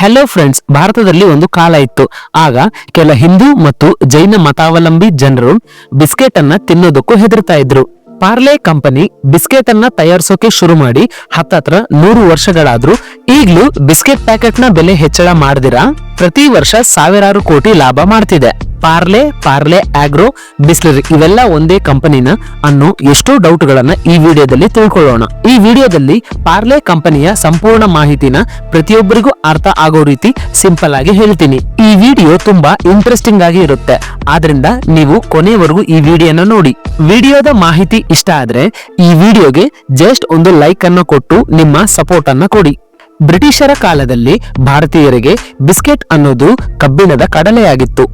Hello friends ಭಾರತದಲ್ಲಿ ಒಂದು ಕಾಲ ಇತ್ತು. ಆಗ ಕೆಲ ಹಿಂದೂ ಮತ್ತು ಜೈನ ಮತಾವಲಂಬಿ ಜನರು ಬಿಸ್ಕೆಟ್ ಅನ್ನ ತಿನ್ನೋದಕ್ಕೂ ಹೆದರ್ತಾ ಇದ್ರು. ಪಾರ್ಲೆ ಕಂಪನಿ ಬಿಸ್ಕೆಟ್ ಅನ್ನ ತಯಾರಿಸೋಕೆ ಶುರು ಮಾಡಿ ಹತ್ತತ್ರ ನೂರು ವರ್ಷಗಳಾದ್ರೂ ಈಗ್ಲೂ ಬಿಸ್ಕೆಟ್ ಪ್ಯಾಕೆಟ್ನ ಬೆಲೆ ಹೆಚ್ಚಳ ಮಾಡದಿರಾ? ಪ್ರತಿ ವರ್ಷ ಸಾವಿರಾರು ಕೋಟಿ ಲಾಭ ಮಾಡ್ತಿದೆ. ಪಾರ್ಲೆ ಪಾರ್ಲೆ, ಆಗ್ರೋ, ಬಿಸ್ಲರಿ ಇವೆಲ್ಲ ಒಂದೇ ಕಂಪನಿನ ಅನ್ನೋ ಎಷ್ಟೋ ಡೌಟ್ ಗಳನ್ನ ಈ ವಿಡಿಯೋದಲ್ಲಿ ತಿಳ್ಕೊಳ್ಳೋಣ. ಈ ವಿಡಿಯೋದಲ್ಲಿ ಪಾರ್ಲೆ ಕಂಪನಿಯ ಸಂಪೂರ್ಣ ಮಾಹಿತಿನ ಪ್ರತಿಯೊಬ್ಬರಿಗೂ ಅರ್ಥ ಆಗೋ ರೀತಿ ಸಿಂಪಲ್ ಆಗಿ ಹೇಳ್ತೀನಿ. ಈ ವಿಡಿಯೋ ತುಂಬಾ ಇಂಟ್ರೆಸ್ಟಿಂಗ್ ಆಗಿ ಇರುತ್ತೆ. ಆದ್ರಿಂದ ನೀವು ಕೊನೆವರೆಗೂ ಈ ವಿಡಿಯೋನ ನೋಡಿ. ವಿಡಿಯೋದ ಮಾಹಿತಿ ಇಷ್ಟ ಆದ್ರೆ ಈ ವಿಡಿಯೋಗೆ ಜಸ್ಟ್ ಒಂದು ಲೈಕ್ ಅನ್ನು ಕೊಟ್ಟು ನಿಮ್ಮ ಸಪೋರ್ಟ್ ಅನ್ನ ಕೊಡಿ. ಬ್ರಿಟಿಷರ ಕಾಲದಲ್ಲಿ ಭಾರತೀಯರಿಗೆ ಬಿಸ್ಕೆಟ್ ಅನ್ನೋದು ಕಬ್ಬಿಣದ ಕಡಲೆಯಾಗಿತ್ತು.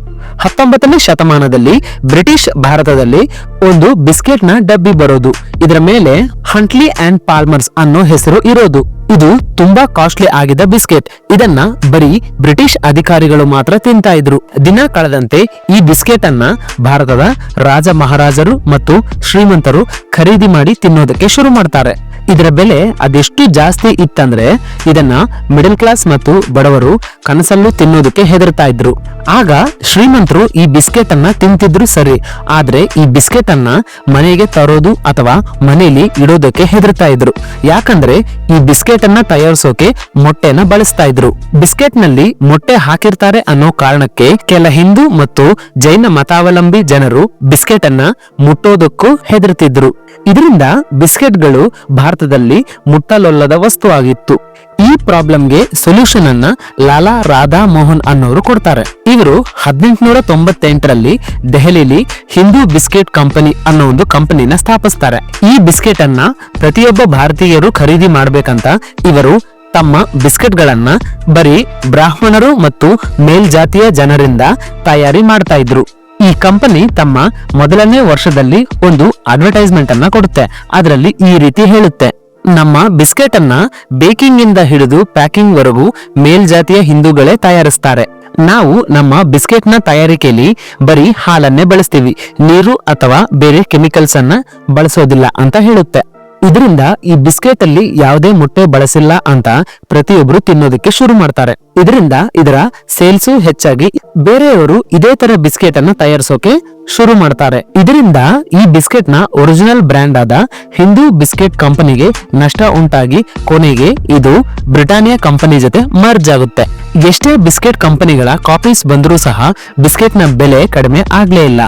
ಹತ್ತೊಂಬತ್ತನೇ ಶತಮಾನದಲ್ಲಿ ಬ್ರಿಟಿಷ್ ಭಾರತದಲ್ಲಿ ಒಂದು ಬಿಸ್ಕೆಟ್ನ ಡಬ್ಬಿ ಬರೋದು. ಇದರ ಮೇಲೆ ಹಂಟ್ಲಿ ಅಂಡ್ ಪಾಲ್ಮರ್ಸ್ ಅನ್ನೋ ಹೆಸರು ಇರೋದು. ಇದು ತುಂಬಾ ಕಾಸ್ಟ್ಲಿ ಆಗಿದ್ದ ಬಿಸ್ಕೆಟ್. ಇದನ್ನ ಬರೀ ಬ್ರಿಟಿಷ್ ಅಧಿಕಾರಿಗಳು ಮಾತ್ರ ತಿಂತಾ ಇದ್ರು. ದಿನ ಕಳೆದಂತೆ ಈ ಬಿಸ್ಕೆಟ್ ಅನ್ನ ಭಾರತದ ರಾಜ ಮಹಾರಾಜರು ಮತ್ತು ಶ್ರೀಮಂತರು ಖರೀದಿ ಮಾಡಿ ತಿನ್ನೋದಕ್ಕೆ ಶುರು ಮಾಡ್ತಾರೆ. ಇದರ ಬೆಲೆ ಅದೆಷ್ಟು ಜಾಸ್ತಿ ಇತ್ತಂದ್ರೆ ಇದನ್ನ ಮಿಡಲ್ ಕ್ಲಾಸ್ ಮತ್ತು ಬಡವರು ಕನಸಲ್ಲೂ ತಿನ್ನೋದಕ್ಕೆ ಹೆದರ್ತಾ ಇದ್ರು. ಆಗ ಶ್ರೀಮಂತರು ಈ ಬಿಸ್ಕೆಟ್ ಅನ್ನ ತಿಂತಿದ್ರು ಸರಿ. ಆದ್ರೆ ಈ ಬಿಸ್ಕೆಟ್ ಅನ್ನ ಮನೆಗೆ ತರೋದು ಅಥವಾ ಮನೆಯಲ್ಲಿ ಇಡೋದಕ್ಕೆ ಹೆದರ್ತಾ ಇದ್ರು. ಯಾಕಂದ್ರೆ ಈ ಬಿಸ್ಕೆಟ್ ಅನ್ನ ತಯಾರಿಸೋಕೆ ಮೊಟ್ಟೆನ ಬಳಸ್ತಾ ಇದ್ರು. ಬಿಸ್ಕೆಟ್ನಲ್ಲಿ ಮೊಟ್ಟೆ ಹಾಕಿರ್ತಾರೆ ಅನ್ನೋ ಕಾರಣಕ್ಕೆ ಕೆಲ ಹಿಂದೂ ಮತ್ತು ಜೈನ ಮತಾವಲಂಬಿ ಜನರು ಬಿಸ್ಕೆಟ್ ಅನ್ನ ಮುಟ್ಟೋದಕ್ಕೂ ಹೆದರ್ತಿದ್ರು. ಇದರಿಂದ ಬಿಸ್ಕೆಟ್ಗಳು ಭಾರತದಲ್ಲಿ ಮುಟ್ಟಲೊಲ್ಲದ ವಸ್ತು ಆಗಿತ್ತು. ಈ ಪ್ರಾಬ್ಲಮ್ಗೆ ಸೊಲ್ಯೂಷನ್ ಅನ್ನ ಲಾಲಾ ರಾಧಾ ಮೋಹನ್ ಅನ್ನೋರು ಕೊಡ್ತಾರೆ. ಇವರು ಹದಿನೆಂಟುನೂರ ತೊಂಬತ್ತೆಂಟರಲ್ಲಿ ದೆಹಲಿಲಿ ಹಿಂದೂ ಬಿಸ್ಕೆಟ್ ಕಂಪನಿ ಅನ್ನೋ ಒಂದು ಕಂಪನಿನ ಸ್ಥಾಪಿಸ್ತಾರೆ. ಈ ಬಿಸ್ಕೆಟ್ ಅನ್ನ ಪ್ರತಿಯೊಬ್ಬ ಭಾರತೀಯರು ಖರೀದಿ ಮಾಡಬೇಕಂತ ಇವರು ತಮ್ಮ ಬಿಸ್ಕೆಟ್ ಗಳನ್ನ ಬರೀ ಬ್ರಾಹ್ಮಣರು ಮತ್ತು ಮೇಲ್ಜಾತಿಯ ಜನರಿಂದ ತಯಾರಿ ಮಾಡ್ತಾ ಇದ್ರು. ಈ ಕಂಪನಿ ತಮ್ಮ ಮೊದಲನೇ ವರ್ಷದಲ್ಲಿ ಒಂದು ಅಡ್ವರ್ಟೈಸ್ಮೆಂಟ್ ಅನ್ನ ಕೊಡುತ್ತೆ. ಅದರಲ್ಲಿ ಈ ರೀತಿ ಹೇಳುತ್ತೆ. ನಮ್ಮ ಬಿಸ್ಕೆಟ್ ಅನ್ನ ಬೇಕಿಂಗ್ ಇಂದ ಹಿಡಿದು ಪ್ಯಾಕಿಂಗ್ ವರೆಗೂ ಮೇಲ್ಜಾತಿಯ ಹಿಂದೂಗಳೇ ತಯಾರಿಸ್ತಾರೆ. ನಾವು ನಮ್ಮ ಬಿಸ್ಕೆಟ್ನ ನ ತಯಾರಿಕೆಯಲ್ಲಿ ಬರೀ ಹಾಲನ್ನೇ ಬಳಸ್ತೀವಿ. ನೀರು ಅಥವಾ ಬೇರೆ ಕೆಮಿಕಲ್ಸ್ ಅನ್ನ ಬಳಸೋದಿಲ್ಲ ಅಂತ ಹೇಳುತ್ತೆ. ಇದರಿಂದ ಈ ಬಿಸ್ಕೆಟ್ ಅಲ್ಲಿ ಯಾವುದೇ ಮೊಟ್ಟೆ ಬಳಸಿಲ್ಲ ಅಂತ ಪ್ರತಿಯೊಬ್ರು ತಿನ್ನೋದಕ್ಕೆ ಶುರು ಮಾಡ್ತಾರೆ. ಇದರಿಂದ ಇದರ ಸೇಲ್ಸು ಹೆಚ್ಚಾಗಿ ಬೇರೆಯವರು ಇದೇ ತರ ಬಿಸ್ಕೆಟ್ ಅನ್ನ ತಯಾರಿಸೋಕೆ ಶುರು ಮಾಡ್ತಾರೆ. ಇದರಿಂದ ಈ ಬಿಸ್ಕೆಟ್ನ ಒರಿಜಿನಲ್ ಬ್ರ್ಯಾಂಡ್ ಆದ ಹಿಂದೂ ಬಿಸ್ಕೆಟ್ ಕಂಪನಿಗೆ ನಷ್ಟ ಉಂಟಾಗಿ ಕೊನೆಗೆ ಇದು ಬ್ರಿಟಾನಿಯಾ ಕಂಪನಿ ಜೊತೆ ಮರ್ಜ್ ಆಗುತ್ತೆ. ಎಷ್ಟೇ ಬಿಸ್ಕೆಟ್ ಕಂಪನಿಗಳ ಕಾಪೀಸ್ ಬಂದರೂ ಸಹ ಬಿಸ್ಕೆಟ್ನ ಬೆಲೆ ಕಡಿಮೆ ಆಗ್ಲೇ ಇಲ್ಲ.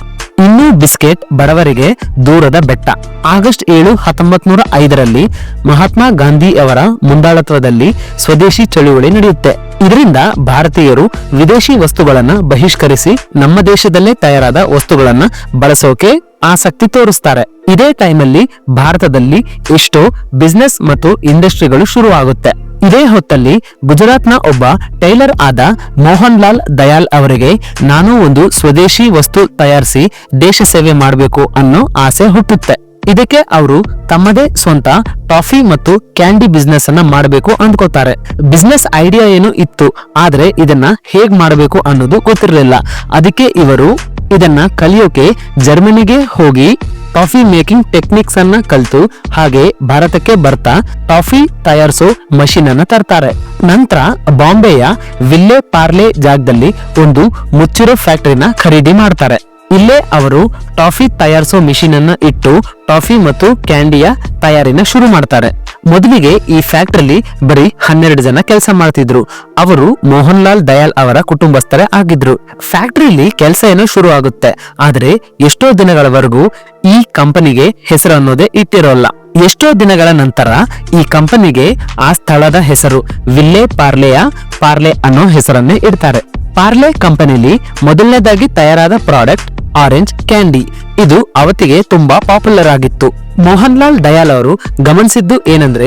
ಇನ್ನೂ ಬಿಸ್ಕೆಟ್ ಬಡವರಿಗೆ ದೂರದ ಬೆಟ್ಟ. ಆಗಸ್ಟ್ ಏಳು ಹತ್ತೊಂಬತ್ ನೂರ ಐದರಲ್ಲಿ ಮಹಾತ್ಮ ಗಾಂಧಿ ಅವರ ಮುಂದಾಳತ್ವದಲ್ಲಿ ಸ್ವದೇಶಿ ಚಳುವಳಿ ನಡೆಯುತ್ತೆ. ಇದರಿಂದ ಭಾರತೀಯರು ವಿದೇಶಿ ವಸ್ತುಗಳನ್ನ ಬಹಿಷ್ಕರಿಸಿ ನಮ್ಮ ದೇಶದಲ್ಲೇ ತಯಾರಾದ ವಸ್ತುಗಳನ್ನ ಬಳಸೋಕೆ ಆಸಕ್ತಿ ತೋರಿಸ್ತಾರೆ. ಇದೇ ಟೈಮಲ್ಲಿ ಭಾರತದಲ್ಲಿ ಎಷ್ಟೋ ಬಿಸ್ನೆಸ್ ಮತ್ತು ಇಂಡಸ್ಟ್ರಿಗಳು ಶುರು ಆಗುತ್ತೆ ಇದೇ ಹೊತ್ತಲ್ಲಿ ಗುಜರಾತ್ನ ಒಬ್ಬ ಟೈಲರ್ ಆದ ಮೋಹನ್ ಲಾಲ್ ದಯಾಲ್ ಅವರಿಗೆ ನಾನು ಒಂದು ಸ್ವದೇಶಿ ವಸ್ತು ತಯಾರಿಸಿ ದೇಶ ಸೇವೆ ಮಾಡಬೇಕು ಅನ್ನೋ ಆಸೆ ಹುಟ್ಟುತ್ತೆ. ಇದಕ್ಕೆ ಅವರು ತಮ್ಮದೇ ಸ್ವಂತ ಟಾಫಿ ಮತ್ತು ಕ್ಯಾಂಡಿ ಬಿಸ್ನೆಸ್ ಅನ್ನ ಮಾಡಬೇಕು ಅಂದ್ಕೋತಾರೆ. ಬಿಸ್ನೆಸ್ ಐಡಿಯಾ ಏನು ಇತ್ತು, ಆದ್ರೆ ಇದನ್ನ ಹೇಗ್ ಮಾಡಬೇಕು ಅನ್ನೋದು ಗೊತ್ತಿರಲಿಲ್ಲ. ಅದಕ್ಕೆ ಇವರು ಇದನ್ನ ಕಲಿಯೋಕೆ ಜರ್ಮನಿಗೆ ಹೋಗಿ ಟಾಫಿ ಮೇಕಿಂಗ್ ಟೆಕ್ನಿಕ್ಸ್ ಅನ್ನ ಕಲಿತು ಹಾಗೆ ಭಾರತಕ್ಕೆ ಬರ್ತಾ ಟಾಫಿ ತಯಾರಿಸೋ ಮಷೀನ್ ಅನ್ನ ತರ್ತಾರೆ. ನಂತರ ಬಾಂಬೆಯ ವಿಲ್ಲೆ ಪಾರ್ಲೆ ಜಾಗದಲ್ಲಿ ಒಂದು ಮುಚ್ಚಿರೋ ಫ್ಯಾಕ್ಟರಿನ ಖರೀದಿ ಮಾಡ್ತಾರೆ. ಇಲ್ಲೇ ಅವರು ಟಾಫಿ ತಯಾರಿಸೋ ಮಿಷಿನ್ ಅನ್ನ ಇಟ್ಟು ಟಾಫಿ ಮತ್ತು ಕ್ಯಾಂಡಿಯ ತಯಾರಿನ ಶುರು ಮಾಡ್ತಾರೆ. ಮೊದಲಿಗೆ ಈ ಫ್ಯಾಕ್ಟರಿಲಿ ಬರೀ ಹನ್ನೆರಡು ಜನ ಕೆಲಸ ಮಾಡ್ತಿದ್ರು. ಅವರು ಮೋಹನ್ ಲಾಲ್ ದಯಾಲ್ ಅವರ ಕುಟುಂಬಸ್ಥರೇ ಆಗಿದ್ರು. ಫ್ಯಾಕ್ಟರಿಲಿ ಕೆಲಸ ಏನೋ ಶುರು ಆಗುತ್ತೆ. ಆದರೆ ಎಷ್ಟೋ ದಿನಗಳವರೆಗೂ ಈ ಕಂಪನಿಗೆ ಹೆಸರು ಅನ್ನೋದೇ ಇಟ್ಟಿರೋಲ್ಲ. ಎಷ್ಟೋ ದಿನಗಳ ನಂತರ ಈ ಕಂಪನಿಗೆ ಆ ಸ್ಥಳದ ಹೆಸರು, ವಿಲ್ಲೆ ಪಾರ್ಲೆಯ ಪಾರ್ಲೆ ಅನ್ನೋ ಹೆಸರನ್ನೇ ಇಡ್ತಾರೆ. ಪಾರ್ಲೆ ಕಂಪನಿಲಿ ಮೊದಲನೇದಾಗಿ ತಯಾರಾದ ಪ್ರಾಡಕ್ಟ್ ಆರೆಂಜ್ ಕ್ಯಾಂಡಿ. ಇದು ಅವತ್ತಿಗೆ ತುಂಬಾ ಪಾಪ್ಯುಲರ್ ಆಗಿತ್ತು. ಮೋಹನ್ ಲಾಲ್ ಡಯಾಲ್ ಅವರು ಗಮನಿಸಿದ್ದು ಏನಂದ್ರೆ,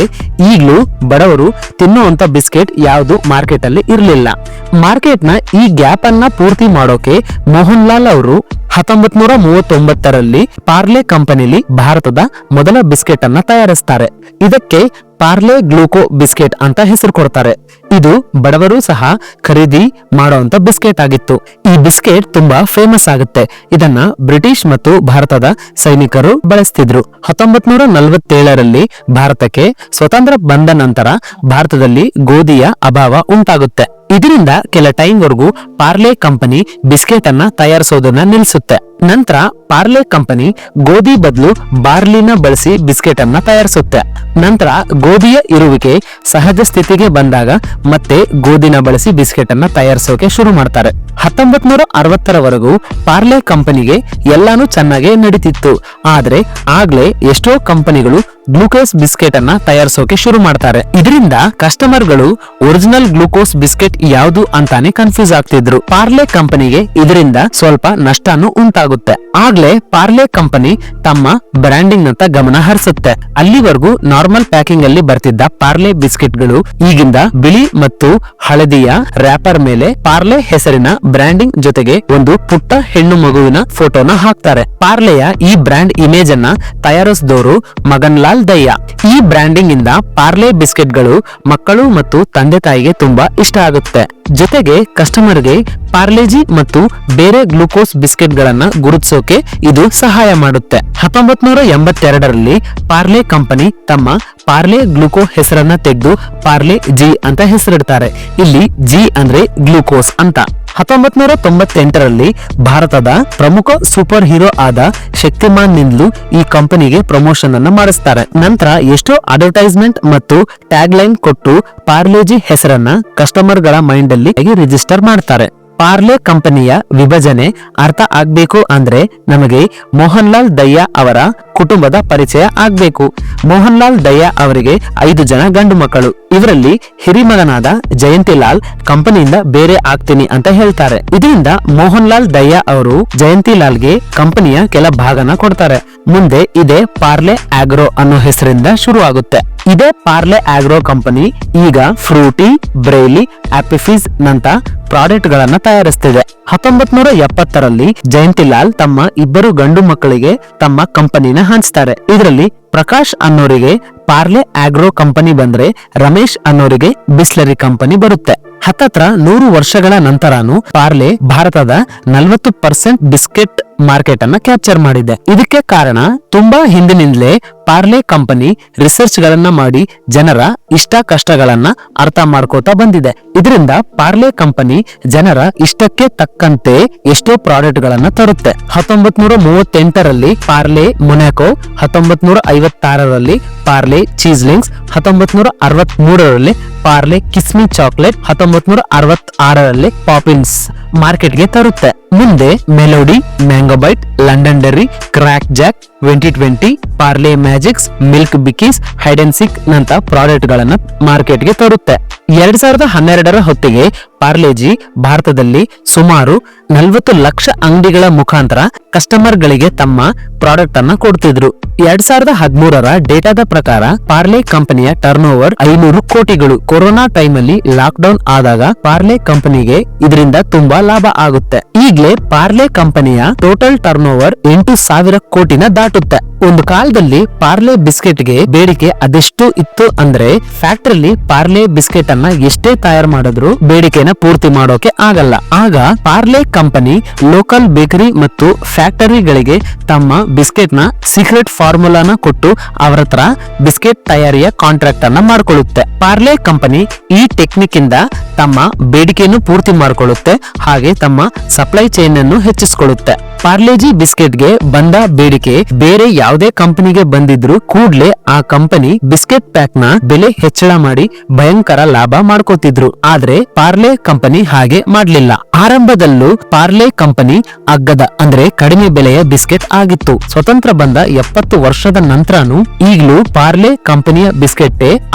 ಈಗಲೂ ಬಡವರು ತಿನ್ನುವಂತ ಬಿಸ್ಕೆಟ್ ಯಾವುದು ಮಾರ್ಕೆಟ್ ಅಲ್ಲಿ ಇರಲಿಲ್ಲ. ಮಾರ್ಕೆಟ್ನ ಈ ಗ್ಯಾಪ್ ಅನ್ನ ಪೂರ್ತಿ ಮಾಡೋಕೆ ಮೋಹನ್ ಲಾಲ್ ಅವರು ಹತ್ತೊಂಬತ್ ನೂರ ಮೂವತ್ತೊಂಬತ್ತರಲ್ಲಿ ಪಾರ್ಲೆ ಕಂಪನಿಲಿ ಭಾರತದ ಮೊದಲ ಬಿಸ್ಕೆಟ್ ಅನ್ನ ತಯಾರಿಸ್ತಾರೆ. ಇದಕ್ಕೆ ಪಾರ್ಲೆ ಗ್ಲೂಕೋ ಬಿಸ್ಕೆಟ್ ಅಂತ ಹೆಸರು ಕೊಡ್ತಾರೆ. ಇದು ಬಡವರು ಸಹ ಖರೀದಿ ಮಾಡುವಂತ ಬಿಸ್ಕೆಟ್ ಆಗಿತ್ತು. ಈ ಬಿಸ್ಕೆಟ್ ತುಂಬಾ ಫೇಮಸ್ ಆಗುತ್ತೆ. ಇದನ್ನ ಬ್ರಿಟಿಷ್ ಮತ್ತು ಭಾರತದ ಸೈನಿಕರು ಬಳಸ್ತಿದ್ರು. ಹತ್ತೊಂಬತ್ ನೂರ ನಲವತ್ತೇಳರಲ್ಲಿ ಭಾರತಕ್ಕೆ ಸ್ವತಂತ್ರ ಬಂದ ನಂತರ ಭಾರತದಲ್ಲಿ ಗೋಧಿಯ ಅಭಾವ ಉಂಟಾಗುತ್ತೆ. ಇದರಿಂದ ಕೆಲ ಟೈಮ್ ವರೆಗೂ ಪಾರ್ಲೆ ಕಂಪನಿ ಬಿಸ್ಕೆಟ್ ಅನ್ನ ತಯಾರಿಸೋದನ್ನ ನಿಲ್ಲಿಸುತ್ತೆ ನಂತರ ಪಾರ್ಲೆ ಕಂಪನಿ ಗೋಧಿ ಬದಲು ಬಾರ್ಲಿನ ಬಳಸಿ ಬಿಸ್ಕೆಟ್ ಅನ್ನ ತಯಾರಿಸುತ್ತೆ. ನಂತರ ಗೋಧಿಯ ಇರುವಿಕೆ ಸಹಜ ಸ್ಥಿತಿಗೆ ಬಂದಾಗ ಮತ್ತೆ ಗೋಧಿನ ಬಳಸಿ ಬಿಸ್ಕೆಟ್ ಅನ್ನ ತಯಾರಿಸೋಕೆ ಶುರು ಮಾಡ್ತಾರೆ. ಹತ್ತೊಂಬತ್ ನೂರ ಅರವತ್ತರವರೆಗೂ ಪಾರ್ಲೆ ಕಂಪನಿಗೆ ಎಲ್ಲಾನು ಚೆನ್ನಾಗೇ ನಡೀತಿತ್ತು. ಆದ್ರೆ ಆಗ್ಲೇ ಎಷ್ಟೋ ಕಂಪನಿಗಳು ಗ್ಲೂಕೋಸ್ ಬಿಸ್ಕೆಟ್ ಅನ್ನ ತಯಾರಿಸೋಕೆ ಶುರು ಮಾಡ್ತಾರೆ. ಇದರಿಂದ ಕಸ್ಟಮರ್ಗಳು ಒರಿಜಿನಲ್ ಗ್ಲೂಕೋಸ್ ಬಿಸ್ಕೆಟ್ ಯಾವುದು ಅಂತಾನೆ ಕನ್ಫ್ಯೂಸ್ ಆಗ್ತಿದ್ರು. ಪಾರ್ಲೆ ಕಂಪನಿಗೆ ಇದರಿಂದ ಸ್ವಲ್ಪ ನಷ್ಟಾನು ಉಂಟಾಗುತ್ತೆ. ಆಗ್ಲೇ ಪಾರ್ಲೆ ಕಂಪನಿ ತಮ್ಮ ಬ್ರ್ಯಾಂಡಿಂಗ್ ನಂತ ಗಮನ ಹರಿಸುತ್ತೆ. ಅಲ್ಲಿವರೆಗೂ ನಾರ್ಮಲ್ ಪ್ಯಾಕಿಂಗ್ ಅಲ್ಲಿ ಬರ್ತಿದ್ದ ಪಾರ್ಲೆ ಬಿಸ್ಕೆಟ್ಗಳು ಈಗಿಂದ ಬಿಳಿ ಮತ್ತು ಹಳದಿಯ ರ್ಯಾಪರ್ ಮೇಲೆ ಪಾರ್ಲೆ ಹೆಸರಿನ ಬ್ರ್ಯಾಂಡಿಂಗ್ ಜೊತೆಗೆ ಒಂದು ಪುಟ್ಟ ಹೆಣ್ಣು ಮಗುವಿನ ಫೋಟೋನ ಹಾಕ್ತಾರೆ. ಪಾರ್ಲೆಯ ಈ ಬ್ರ್ಯಾಂಡ್ ಇಮೇಜ್ ಅನ್ನ ತಯಾರಿಸಿದವರು ಮಗನ್ ಲಾಲ್ ದಯ್ಯ ಈ ಬ್ರ್ಯಾಂಡಿಂಗ್ ಇಂದ ಪಾರ್ಲೆ ಬಿಸ್ಕೆಟ್ಗಳು ಮಕ್ಕಳು ಮತ್ತು ತಂದೆ ತಾಯಿಗೆ ತುಂಬಾ ಇಷ್ಟ ಆಗುತ್ತೆ. ಜೊತೆಗೆ ಕಸ್ಟಮರ್ಗೆ ಪಾರ್ಲೆಜಿ ಮತ್ತು ಬೇರೆ ಗ್ಲೂಕೋಸ್ ಬಿಸ್ಕೆಟ್ ಗಳನ್ನ ಗುರುತಿಸೋಕೆ ಇದು ಸಹಾಯ ಮಾಡುತ್ತೆ. ಹತ್ತೊಂಬತ್ ನೂರ ಎಂಬತ್ತೆರಡರಲ್ಲಿ ಪಾರ್ಲೆ ಕಂಪನಿ ತಮ್ಮ ಪಾರ್ಲೆ ಗ್ಲೂಕೋ ಹೆಸರನ್ನ ತೆಗೆದು ಪಾರ್ಲೆ ಜಿ ಅಂತ ಹೆಸರಿಡ್ತಾರೆ. ಇಲ್ಲಿ ಜಿ ಅಂದ್ರೆ ಗ್ಲೂಕೋಸ್ ಅಂತ. ಹತ್ತೊಂಬತ್ ನೂರ ತೊಂಬತ್ತೆಂಟರಲ್ಲಿ ಭಾರತದ ಪ್ರಮುಖ ಸೂಪರ್ ಹೀರೋ ಆದ ಶಕ್ತಿಮಾನ್ ನಿಂದಲೂ ಈ ಕಂಪನಿಗೆ ಪ್ರಮೋಷನ್ ಅನ್ನ ಮಾಡಿಸ್ತಾರೆ. ನಂತರ ಎಷ್ಟೋ ಅಡ್ವರ್ಟೈಸ್ಮೆಂಟ್ ಮತ್ತು ಟ್ಯಾಗ್ ಲೈನ್ ಕೊಟ್ಟು ಪಾರ್ಲೇಜಿ ಹೆಸರನ್ನ ಕಸ್ಟಮರ್ಗಳ ಮೈಂಡ್ ಅಲ್ಲಿ ರಿಜಿಸ್ಟರ್ ಮಾಡ್ತಾರೆ. ಪಾರ್ಲೆ ಕಂಪನಿಯ ವಿಭಜನೆ ಅರ್ಥ ಆಗ್ಬೇಕು ಅಂದ್ರೆ ನಮಗೆ ಮೋಹನ್ ಲಾಲ್ ದಯ್ಯ ಅವರ ಕುಟುಂಬದ ಪರಿಚಯ ಆಗ್ಬೇಕು. ಮೋಹನ್ ಲಾಲ್ ದಯ್ಯ ಅವರಿಗೆ ಐದು ಜನ ಗಂಡು ಮಕ್ಕಳು. ಇವರಲ್ಲಿ ಹಿರಿಮಗನಾದ ಜಯಂತಿಲಾಲ್ ಕಂಪನಿಯಿಂದ ಬೇರೆ ಆಗ್ತೀನಿ ಅಂತ ಹೇಳ್ತಾರೆ. ಇದರಿಂದ ಮೋಹನ್ ಲಾಲ್ ದಯ್ಯ ಅವರು ಜಯಂತಿಲಾಲ್ಗೆ ಕಂಪನಿಯ ಕೆಲ ಭಾಗನ ಕೊಡ್ತಾರೆ. ಮುಂದೆ ಇದೇ ಪಾರ್ಲೆ ಆಗ್ರೋ ಅನ್ನೋ ಹೆಸರಿಂದ ಶುರು ಆಗುತ್ತೆ ಇದೇ ಪಾರ್ಲೆ ಆಗ್ರೋ ಕಂಪನಿ ಈಗ ಫ್ರೂಟಿ, ಬ್ರೈಲಿ, ಆಪಿಫಿಸ್ ನಂತ ಪ್ರಾಡಕ್ಟ್ ಗಳನ್ನ ತಯಾರಿಸ್ತಿದೆ. ಹತ್ತೊಂಬತ್ ನೂರ ಎಪ್ಪತ್ತರಲ್ಲಿ ಜಯಂತಿಲಾಲ್ ತಮ್ಮ ಇಬ್ಬರು ಗಂಡು ಮಕ್ಕಳಿಗೆ ತಮ್ಮ ಕಂಪನಿನ ಹಂಚ್ತಾರೆ. ಇದರಲ್ಲಿ ಪ್ರಕಾಶ್ ಅನ್ನೋರಿಗೆ ಪಾರ್ಲೆ ಆಗ್ರೋ ಕಂಪನಿ ಬಂದ್ರೆ ರಮೇಶ್ ಅನ್ನೋರಿಗೆ ಬಿಸ್ಲರಿ ಕಂಪನಿ ಬರುತ್ತೆ. ಹತ್ತತ್ರ ನೂರು ವರ್ಷಗಳ ನಂತರನು ಪಾರ್ಲೆ ಭಾರತದ ನಲವತ್ತು ಪರ್ಸೆಂಟ್ ಬಿಸ್ಕೆಟ್ ಮಾರ್ಕೆಟ್ ಅನ್ನ ಕ್ಯಾಪ್ಚರ್ ಮಾಡಿದೆ ಇದಕ್ಕೆ ಕಾರಣ ತುಂಬಾ ಹಿಂದಿನಿಂದಲೇ ಪಾರ್ಲೆ ಕಂಪನಿ ರಿಸರ್ಚ್ ಗಳನ್ನ ಮಾಡಿ ಜನರ ಇಷ್ಟ ಕಷ್ಟಗಳನ್ನ ಅರ್ಥ ಮಾಡ್ಕೋತಾ ಬಂದಿದೆ. ಇದರಿಂದ ಪಾರ್ಲೆ ಕಂಪನಿ ಜನರ ಇಷ್ಟಕ್ಕೆ ತಕ್ಕಂತೆ ಎಷ್ಟೋ ಪ್ರಾಡಕ್ಟ್ ಗಳನ್ನ ತರುತ್ತೆ. ಹತ್ತೊಂಬತ್ ನೂರ ಮೂವತ್ತೆಂಟರಲ್ಲಿ ಪಾರ್ಲೆ ಮೊನಾಕೋ ಹತ್ತೊಂಬತ್ ನೂರ ಐವತ್ತಾರರಲ್ಲಿ ಪಾರ್ಲೆ ಚೀಸ್ಲಿಂಗ್ಸ್ ಹತ್ತೊಂಬತ್ ನೂರ ಅರವತ್ ಮೂರರಲ್ಲಿ ಪಾರ್ಲೆ ಕಿಸ್ಮಿ ಚಾಕ್ಲೇಟ್ ಹತ್ತೊಂಬತ್ ನೂರ ಅರವತ್ ಆರರಲ್ಲಿ ಪಾಪಿನ್ಸ್ ಮಾರ್ಕೆಟ್ಗೆ ತರುತ್ತೆ. ಮುಂದೆ Melody Mango Bite Londonderry Krackjack Twenty Twenty Parle Magix Milk Bikis Hide and Seek ನಂತ ಪ್ರಾಡಕ್ಟ್ ಗಳನ್ನ ಮಾರ್ಕೆಟ್ಗೆ ತರುತ್ತೆ. ಎರಡ್ ಸಾವಿರದ ಹನ್ನೆರಡರ ಹೊತ್ತಿಗೆ ಪಾರ್ಲೆಜಿ ಭಾರತದಲ್ಲಿ ಸುಮಾರು ನಲವತ್ತು ಲಕ್ಷ ಅಂಗಡಿಗಳ ಮುಖಾಂತರ ಕಸ್ಟಮರ್ ಗಳಿಗೆ ತಮ್ಮ ಪ್ರಾಡಕ್ಟ್ ಅನ್ನ ಕೊಡ್ತಿದ್ರು. ಎರಡ್ ಸಾವಿರದ ಹದಿಮೂರರ ಡೇಟಾದ ಪ್ರಕಾರ ಪಾರ್ಲೆ ಕಂಪನಿಯ ಟರ್ನ್ ಓವರ್ ಐನೂರು ಕೋಟಿಗಳು. ಕೊರೋನಾ ಟೈಮ್ ಅಲ್ಲಿ ಲಾಕ್ ಡೌನ್ ಆದಾಗ ಪಾರ್ಲೆ ಕಂಪನಿಗೆ ಇದರಿಂದ ತುಂಬಾ ಲಾಭ ಆಗುತ್ತೆ. ಈಗ್ಲೇ ಪಾರ್ಲೆ ಕಂಪನಿಯ ಟೋಟಲ್ ಟರ್ನ್ ಓವರ್ ಎಂಟು ಸಾವಿರ ಕೋಟಿನ ದಾಟುತ್ತೆ. ಒಂದು ಕಾಲದಲ್ಲಿ ಪಾರ್ಲೆ ಬಿಸ್ಕೆಟ್ಗೆ ಬೇಡಿಕೆ ಅದೆಷ್ಟು ಇತ್ತು ಅಂದ್ರೆ ಫ್ಯಾಕ್ಟ್ರಿಲಿ ಪಾರ್ಲೆ ಬಿಸ್ಕೆಟ್ ಅನ್ನ ಎಷ್ಟೇ ತಯಾರು ಮಾಡಿದ್ರು ಬೇಡಿಕೆನ ಪೂರ್ತಿ ಮಾಡೋಕೆ ಆಗಲ್ಲ. ಆಗ ಪಾರ್ಲೆ ಕಂಪನಿ ಲೋಕಲ್ ಬೇಕರಿ ಮತ್ತು ಫ್ಯಾಕ್ಟರಿಗಳಿಗೆ ತಮ್ಮ ಬಿಸ್ಕೆಟ್ನ ಸೀಕ್ರೆಟ್ ಫಾರ್ಮುಲಾನ ಕೊಟ್ಟು ಅವರ ಹತ್ರ ಬಿಸ್ಕೆಟ್ ತಯಾರಿಯ ಕಾಂಟ್ರಾಕ್ಟ್ ಅನ್ನ ಮಾಡ್ಕೊಳ್ಳುತ್ತೆ. ಪಾರ್ಲೆ ಕಂಪನಿ ಈ ಟೆಕ್ನಿಕ್ ಇಂದ ತಮ್ಮ ಬೇಡಿಕೆಯನ್ನು ಪೂರ್ತಿ ಮಾಡಿಕೊಳ್ಳುತ್ತೆ, ಹಾಗೆ ತಮ್ಮ ಸಪ್ಲೈ ಚೈನ್ ಅನ್ನು ಹೆಚ್ಚಿಸಿಕೊಳ್ಳುತ್ತೆ. ಪಾರ್ಲೆಜಿ ಬಿಸ್ಕೆಟ್ಗೆ ಬಂದ ಬೇಡಿಕೆ ಬೇರೆ ಯಾವುದೇ ಕಂಪನಿಗೆ ಬಂದಿದ್ರು ಕೂಡ್ಲೆ ಆ ಕಂಪನಿ ಬಿಸ್ಕೆಟ್ ಪ್ಯಾಕ್ನ ಬೆಲೆ ಹೆಚ್ಚಳ ಮಾಡಿ ಭಯಂಕರ ಲಾಭ ಮಾಡ್ಕೋತಿದ್ರು. ಆದ್ರೆ ಪಾರ್ಲೆ ಕಂಪನಿ ಹಾಗೆ ಮಾಡ್ಲಿಲ್ಲ. ಆರಂಭದಲ್ಲೂ ಪಾರ್ಲೆ ಕಂಪನಿ ಅಗ್ಗದ, ಅಂದ್ರೆ ಕಡಿಮೆ ಬೆಲೆಯ ಬಿಸ್ಕೆಟ್ ಆಗಿತ್ತು. ಸ್ವತಂತ್ರ ಬಂದ ಎಪ್ಪತ್ತು ವರ್ಷದ ನಂತರನು ಈಗಲೂ ಪಾರ್ಲೆ ಕಂಪನಿಯ ಬಿಸ್ಕೆಟ್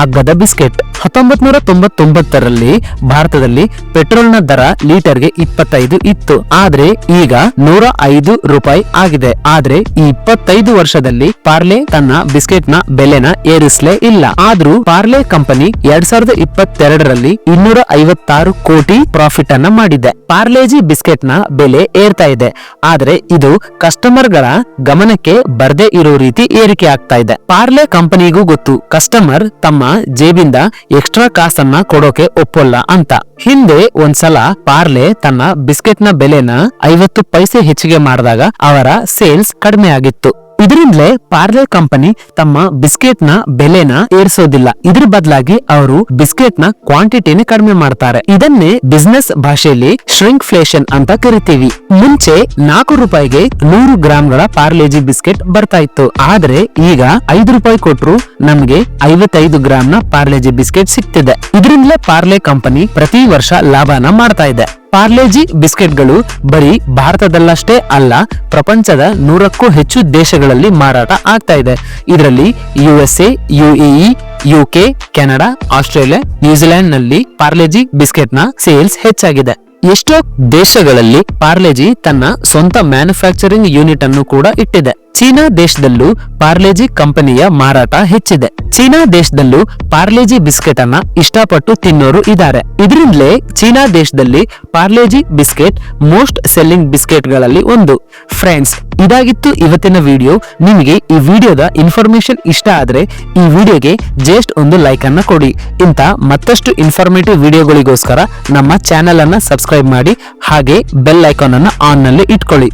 ಅಗ್ಗದ ಬಿಸ್ಕೆಟ್. ಹತ್ತೊಂಬತ್ ನೂರ ತೊಂಬತ್ತೊಂಬತ್ತರಲ್ಲಿ ಭಾರತದಲ್ಲಿ ಪೆಟ್ರೋಲ್ನ ದರ ಲೀಟರ್ಗೆ ಇಪ್ಪತ್ತೈದು ಇತ್ತು. ಆದ್ರೆ ಈಗ ನೂರ ಐದು ರೂಪಾಯಿ ಆಗಿದೆ. ಆದ್ರೆ ಈ ಇಪ್ಪತ್ತೈದು ವರ್ಷದಲ್ಲಿ ಪಾರ್ಲೆ ತನ್ನ ಬಿಸ್ಕೆಟ್ನ ಬೆಲೆನ ಏರಿಸಲೇ ಇಲ್ಲ. ಆದ್ರೂ ಪಾರ್ಲೆ ಕಂಪನಿ ಎರಡ್ ಸಾವಿರದ ಇಪ್ಪತ್ತೆರಡರಲ್ಲಿ ಇನ್ನೂರ ಐವತ್ತಾರು ಕೋಟಿ ಪ್ರಾಫಿಟ್ ಅನ್ನ ಮಾಡಿದೆ. ಪಾರ್ಲೆಜಿ ಬಿಸ್ಕೆಟ್ನ ಬೆಲೆ ಏರ್ತಾ ಇದೆ. ಆದ್ರೆ ಇದು ಕಸ್ಟಮರ್ಗಳ ಗಮನಕ್ಕೆ ಬರದೇ ಇರೋ ರೀತಿ ಏರಿಕೆ ಆಗ್ತಾ ಇದೆ. ಪಾರ್ಲೆ ಕಂಪನಿಗೂ ಗೊತ್ತು, ಕಸ್ಟಮರ್ ತಮ್ಮ ಜೇಬಿಂದ ಎಕ್ಸ್ಟ್ರಾ ಕಾಸನ್ನ ಕೊಡೋಕೆ ಒಪ್ಪಲ್ಲ. ಅಂತ. ಹಿಂದೆ ಒಂದ್ಸಲ ಪಾರ್ಲೆ ತನ್ನ ಬಿಸ್ಕೆಟ್ನ ಬೆಲೆನ ಐವತ್ತು ಪೈಸೆ ಹೆಚ್ಚಿಗೆ ಮಾಡಿದಾಗ ಅವರ ಸೇಲ್ಸ್ ಕಡಿಮೆ ಆಗಿತ್ತು ಇದರಿಂದಲೇ ಪಾರ್ಲೆ ಕಂಪನಿ ತಮ್ಮ ಬಿಸ್ಕೆಟ್ನ ಬೆಲೆನ ಏರಿಸೋದಿಲ್ಲ. ಇದ್ರ ಬದಲಾಗಿ ಅವರು ಬಿಸ್ಕೆಟ್ನ ಕ್ವಾಂಟಿಟಿನ ಕಡಿಮೆ ಮಾಡ್ತಾರೆ. ಇದನ್ನೇ ಬಿಸ್ನೆಸ್ ಭಾಷೆಯಲ್ಲಿ ಫ್ಲೇಷನ್ ಅಂತ ಕರಿತೀವಿ. ಮುಂಚೆ ನಾಲ್ಕು ರೂಪಾಯಿಗೆ ನೂರು ಗ್ರಾಂಗಳ ಪಾರ್ಲೆಜಿ ಬಿಸ್ಕೆಟ್ ಬರ್ತಾ ಇತ್ತು. ಆದ್ರೆ ಈಗ ಐದು ರೂಪಾಯಿ ಕೊಟ್ರು ನಮ್ಗೆ ಐವತ್ತೈದು ಗ್ರಾಮ್ನ ಪಾರ್ಲೆಜಿ ಬಿಸ್ಕೆಟ್ ಸಿಗ್ತಿದೆ. ಇದರಿಂದಲೇ ಪಾರ್ಲೆ ಕಂಪನಿ ಪ್ರತಿ ವರ್ಷ ಲಾಭನ ಮಾಡ್ತಾ ಇದೆ. ಪಾರ್ಲೆಜಿ ಬಿಸ್ಕೆಟ್ಗಳು ಬರೀ ಭಾರತದಲ್ಲಷ್ಟೇ ಅಲ್ಲ, ಪ್ರಪಂಚದ ನೂರಕ್ಕೂ ಹೆಚ್ಚು ದೇಶಗಳಲ್ಲಿ ಮಾರಾಟ ಆಗ್ತಾ ಇದೆ. ಇದರಲ್ಲಿ USA, UAE, UK, Canada, Australia ನ್ಯೂಜಿಲೆಂಡ್ನಲ್ಲಿ Parle G ಬಿಸ್ಕೆಟ್ನ ಸೇಲ್ಸ್ ಹೆಚ್ಚಾಗಿದೆ. ಎಷ್ಟೋ ದೇಶಗಳಲ್ಲಿ ಪಾರ್ಲೆಜಿ ತನ್ನ ಸ್ವಂತ ಮ್ಯಾನುಫ್ಯಾಕ್ಚರಿಂಗ್ ಯೂನಿಟ್ ಅನ್ನು ಕೂಡ ಇಟ್ಟಿದೆ. ಚೀನಾ ದೇಶದಲ್ಲೂ ಪಾರ್ಲೆಜಿ ಕಂಪನಿಯ ಮಾರಾಟ ಹೆಚ್ಚಿದೆ. ಚೀನಾ ದೇಶದಲ್ಲೂ ಪಾರ್ಲೆಜಿ ಬಿಸ್ಕೆಟ್ ಅನ್ನ ಇಷ್ಟಪಟ್ಟು ತಿನ್ನೋರು ಇದ್ದಾರೆ. ಇದರಿಂದಲೇ ಚೀನಾ ದೇಶದಲ್ಲಿ ಪಾರ್ಲೆಜಿ ಬಿಸ್ಕೆಟ್ ಮೋಸ್ಟ್ ಸೆಲ್ಲಿಂಗ್ ಬಿಸ್ಕೆಟ್ಗಳಲ್ಲಿ ಒಂದು. ಫ್ರೆಂಡ್ಸ್, ಇದಾಗಿತ್ತು ಇವತ್ತಿನ ವಿಡಿಯೋ. ನಿಮಗೆ ಈ ವಿಡಿಯೋದ ಇನ್ಫಾರ್ಮೇಶನ್ ಇಷ್ಟ ಆದ್ರೆ ಈ ವಿಡಿಯೋಗೆ ಜಸ್ಟ್ ಒಂದು ಲೈಕ್ ಅನ್ನ ಕೊಡಿ. ಇಂತ ಮತ್ತಷ್ಟು ಇನ್ಫಾರ್ಮೇಟಿವ್ ವಿಡಿಯೋಗಳಿಗೋಸ್ಕರ ನಮ್ಮ ಚಾನೆಲ್ ಅನ್ನ ಸಬ್ಸ್ಕ್ರೈಬ್ ಮಾಡಿ, ಹಾಗೆ ಬೆಲ್ ಐಕಾನ್ ಅನ್ನ ಆನ್ನಲ್ಲಿ ಇಟ್ಕೊಳ್ಳಿ.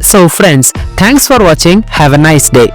So friends, thanks for watching. Have a nice day.